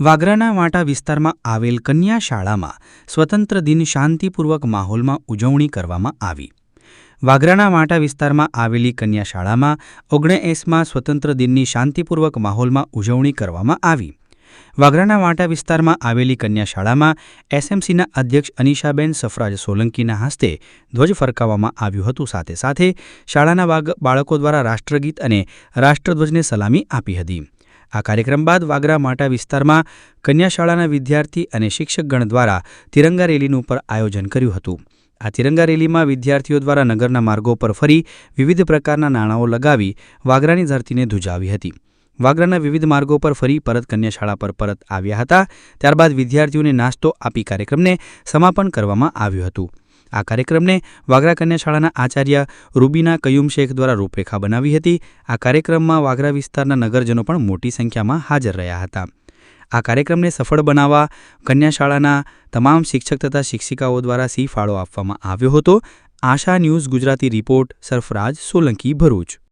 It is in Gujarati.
વાગરાના વાંટા વિસ્તારમાં આવેલ કન્યા શાળામાં સ્વતંત્ર દિન શાંતિપૂર્વક માહોલમાં ઉજવણી કરવામાં આવી. વાગરાના વાંટા વિસ્તારમાં આવેલી કન્યા શાળામાં ઓગણએસમાં સ્વતંત્ર દિનની શાંતિપૂર્વક માહોલમાં ઉજવણી કરવામાં આવી. વાગરાના વાંટા વિસ્તારમાં આવેલી કન્યા શાળામાં એસએમસીના અધ્યક્ષ અનિશાબેન સફરાજ સોલંકીના હસ્તે ધ્વજ ફરકાવવામાં આવ્યું હતું. સાથે સાથે શાળાના બાળકો દ્વારા રાષ્ટ્રગીત અને રાષ્ટ્રધ્વજને સલામી આપી હતી. આ કાર્યક્રમ બાદ વાગરા માટા વિસ્તારમાં કન્યાશાળાના વિદ્યાર્થી અને શિક્ષકગણ દ્વારા તિરંગા રેલીનું પર આયોજન કર્યું હતું. આ તિરંગા રેલીમાં વિદ્યાર્થીઓ દ્વારા નગરના માર્ગો પર ફરી વિવિધ પ્રકારના નાણાંઓ લગાવી વાગરાની ધરતીને ધુજાવી હતી. વાગરાના વિવિધ માર્ગો પર ફરી પરત કન્યાશાળા પર પરત આવ્યા હતા. ત્યારબાદ વિદ્યાર્થીઓને નાસ્તો આપી કાર્યક્રમને સમાપન કરવામાં આવ્યું હતું. આ કાર્યક્રમને વાગરા કન્યા શાળાના આચાર્ય રૂબીના કયુમ શેખ દ્વારા રૂપરેખા બનાવી હતી. આ કાર્યક્રમમાં વાગરા વિસ્તારના નગરજનો પણ મોટી સંખ્યામાં હાજર રહ્યા હતા. આ કાર્યક્રમને સફળ બનાવવા કન્યા શાળાના તમામ શિક્ષક તથા શિક્ષિકાઓ દ્વારા સી ફાળો આપવામાં આવ્યો હતો. Asha news Gujarati report, Sarfaraj Solanki Bharuch.